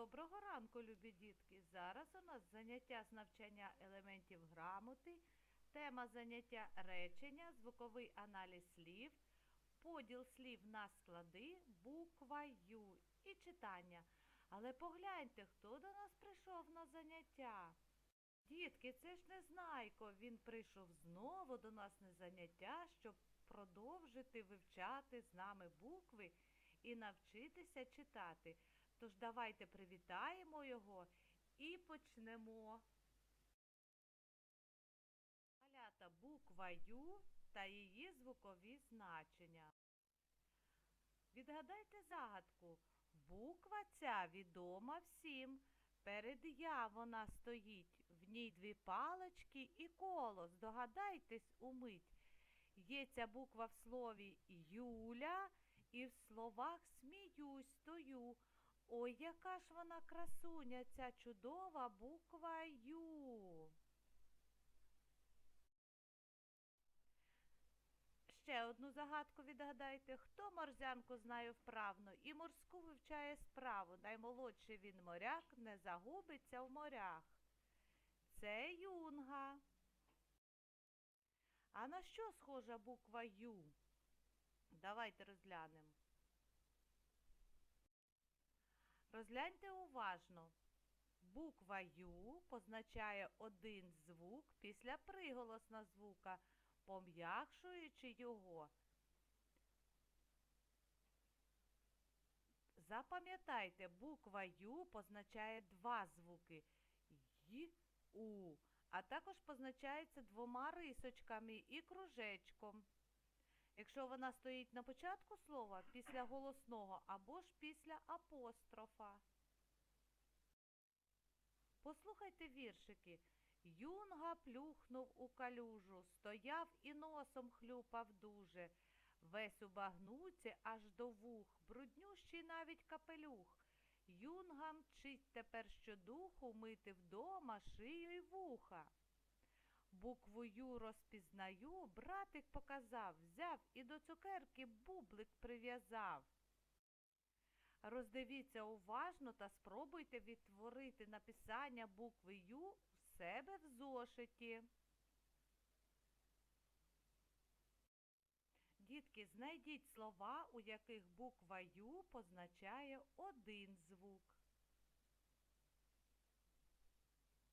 Доброго ранку, любі дітки! Зараз у нас заняття з навчання елементів грамоти, тема заняття речення, звуковий аналіз слів, поділ слів на склади, буква Ю і читання. Але погляньте, хто до нас прийшов на заняття. Дітки, це ж Незнайко. Він прийшов знову до нас на заняття, щоб продовжити вивчати з нами букви і навчитися читати. Тож давайте привітаємо його і почнемо. Малята буква Ю та її звукові значення. Відгадайте загадку. Буква ця відома всім. Перед я вона стоїть, в ній дві палочки і коло. Здогадайтесь умить. Є ця буква в слові Юля і в словах сміюсь, стою. Ой, яка ж вона красуня, ця чудова буква Ю. Ще одну загадку відгадайте. Хто морзянку знає вправно і морську вивчає справу. Наймолодший він моряк не загубиться в морях. Це юнга. А на що схожа буква Ю? Давайте розглянемо. Розгляньте уважно. Буква Ю позначає один звук після приголосна звука, пом'якшуючи його. Запам'ятайте, буква Ю позначає два звуки Й, У, а також позначається двома рисочками і кружечком. Якщо вона стоїть на початку слова після голосного або ж після апострофа. Послухайте віршики. Юнга плюхнув у калюжу, стояв і носом хлюпав дуже. Весь у багнуці аж до вух, бруднющий навіть капелюх. Юнга мчить тепер щодуху мити вдома шию й вуха. Букву Ю розпізнаю, братик показав, взяв і до цукерки бублик прив'язав. Роздивіться уважно та спробуйте відтворити написання букви Ю в себе в зошиті. Дітки, знайдіть слова, у яких буква Ю позначає один звук.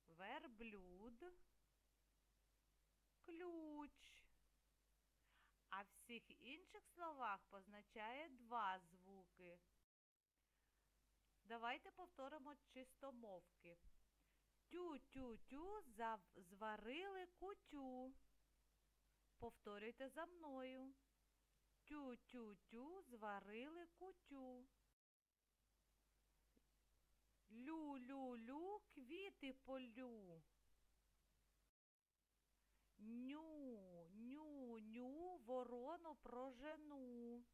Верблюд ключ. А в всіх інших словах позначає два звуки. Давайте повторимо чистомовки. Тю-тю-тю зварили кутю. Повторюйте за мною. Тю-тю-тю зварили кутю. Лю-лю-лю квіти полю. Ню, ню, ню, ворону прожену.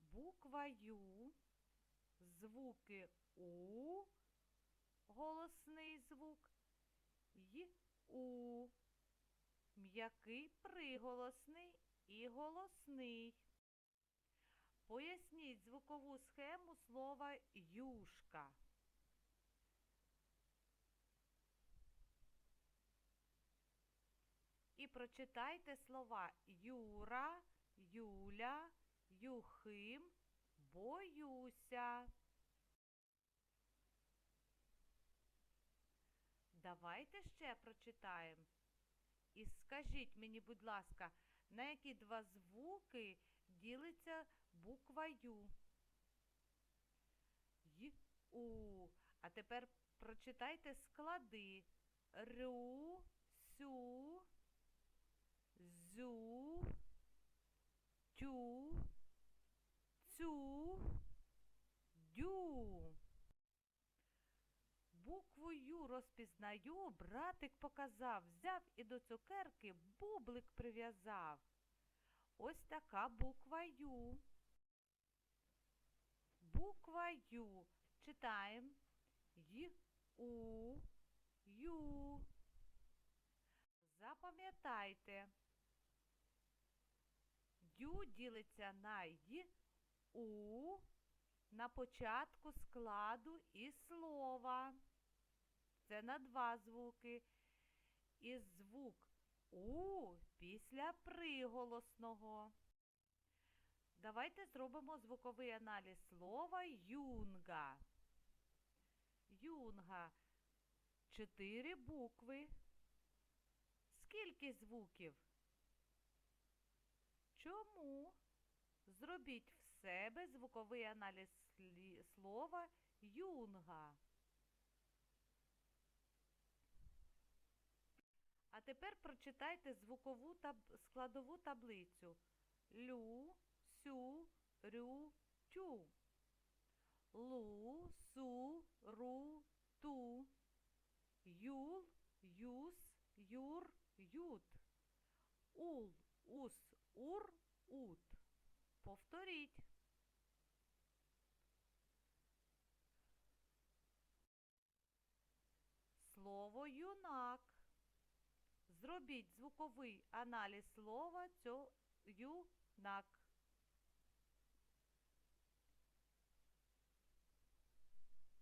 Буква Ю, звуки У, голосний звук, й У, м'який приголосний і голосний. Поясніть звукову схему слова юшка. Прочитайте слова Юра, Юля, Юхим, боюся. Давайте ще прочитаємо. І скажіть мені, будь ласка, на які два звуки ділиться буква Ю? Й. А тепер прочитайте склади. Ру, сю, зю, тю, цю, дю. Букву Ю розпізнаю, братик показав, взяв і до цукерки бублик прив'язав. Ось така буква Ю. Буква Ю. Читаємо Й, У, Ю. Запам'ятайте. Ю ділиться на Й, У, на початку складу і слова. Це на два звуки. І звук У після приголосного. Давайте зробимо звуковий аналіз слова юнга. Юнга. Чотири букви. Скільки звуків? Чому? Зробіть в себе звуковий аналіз слова юнга. А тепер прочитайте звукову таб- складову таблицю. Лю, сю, рю, тю. Лу, су, ру, ту. Юл, юс, юр, ют. Ул, ус, ур, ут. Повторіть. Слово юнак. Зробіть звуковий аналіз слова цього юнак.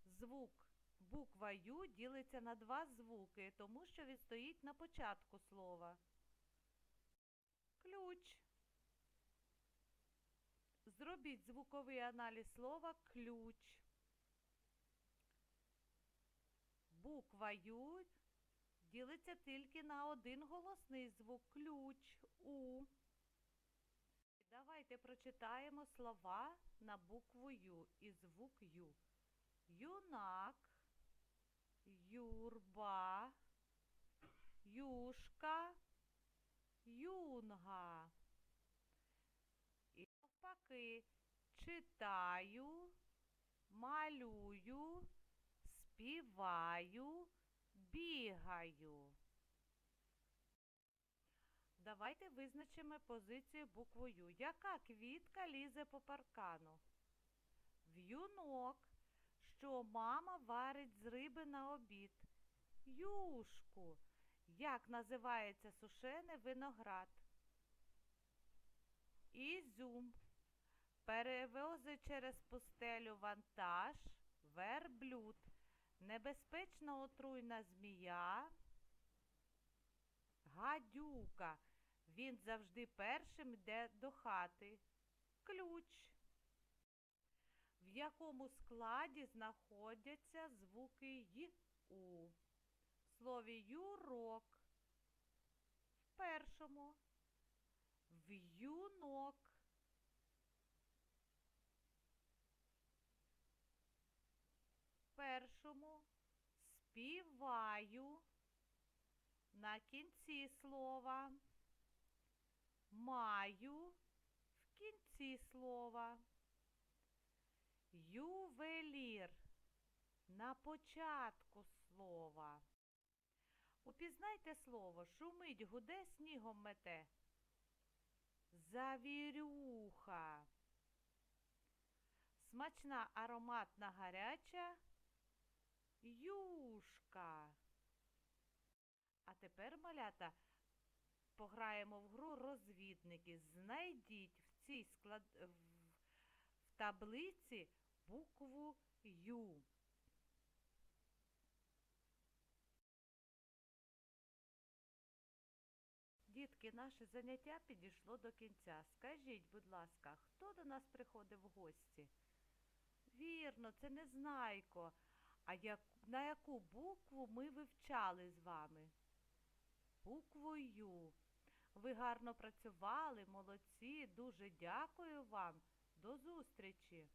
Звук буква Ю ділиться на два звуки, тому що він стоїть на початку слова. Ключ. Зробіть звуковий аналіз слова ключ. Буква Ю ділиться тільки на один голосний звук ключ У. Давайте прочитаємо слова на букву Ю і звук Ю. Юнак, юрба, юшка, юнга. Навпаки читаю, малюю, співаю, бігаю. Давайте визначимо позицію буквою. Яка квітка лізе по паркану? В'юнок, що мама варить з риби на обід. Юшку. Як називається сушений виноград? Ізюм. Перевозить через пустелю вантаж, верблюд. Небезпечна отруйна змія. Гадюка. Він завжди першим йде до хати. Ключ. В якому складі знаходяться звуки й у? В слові юрок. В першому. В першому. Співаю. На кінці слова. Маю. В кінці слова. Ювелір. На початку слова. Упізнайте слово. Шумить, гуде, снігом мете. Завірюха. Смачна ароматна гаряча. Юшка. А тепер, малята, пограємо в гру розвідники. Знайдіть в цій склад... в... таблиці букву Ю. Дітки, наше заняття підійшло до кінця. Скажіть, будь ласка, хто до нас приходив в гості? Вірно, це Незнайко. А як... на яку букву ми вивчали з вами? Букву Ю. Ви гарно працювали, молодці. Дуже дякую вам. До зустрічі!